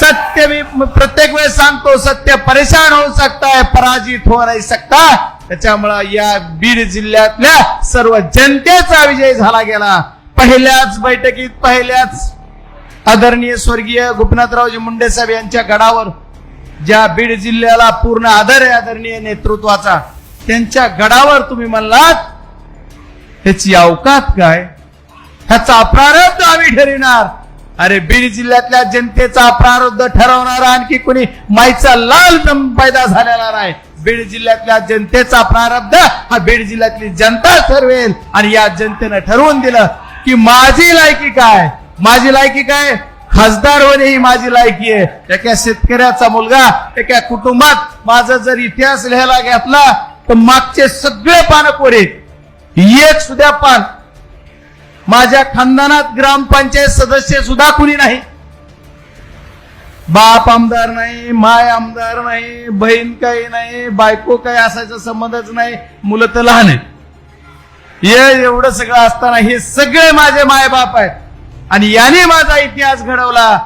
सत्य मी प्रत्येक वेळेस सांगतो सत्य परेशान होऊ सकताय पराजित हो नाही सकता त्याच्यामुळं या बीड जिल्ह्यातल्या सर्व जनतेचा विजय झाला गेला. पहिल्याच बैठकीत पहिल्याच आदरणीय स्वर्गीय गोपीनाथरावजी मुंडे साहेब यांच्या गडावर ज्या बीड जिल्ह्याला पूर्ण आदर आहे आदरणीय नेतृत्वाचा त्यांच्या गडावर तुम्ही म्हणलात ह्याची अवकात काय? ह्याचा प्रारब्ध आम्ही ठरविणार अरे बीड जिल्ह्यातल्या जनतेचा प्रारब्ध ठरवणारा आणखी कुणी? माईचा लाल दम पैदा झालेला नाही. बीड जिल्ह्यातल्या जनतेचा प्रारब्ध हा बीड जिल्ह्यातली जनता ठरवेल. आणि या जनतेनं ठरवून दिलं की माझी लायकी काय? माझी लायकी काय? खासदार होणे ही माझी लायकी आहे. एका शेतकऱ्याचा मुलगा एका कुटुंबात माझा जर इतिहास लिहायला घेतला तर मागचे सगळे पानं कोरे एक सुद्धा पान माझ्या खानदानात ग्रामपंचायत सदस्य सुद्धा कुणी नाही. बाप आमदार नाही माय आमदार नाही बहीण काही नाही बायको काही असायचा संबंधच नाही मुलं तर लहान आहे हे एवढं सगळं असताना हे सगळे माझे मायबाप आहेत. आणि याने माझा इतिहास घडवला.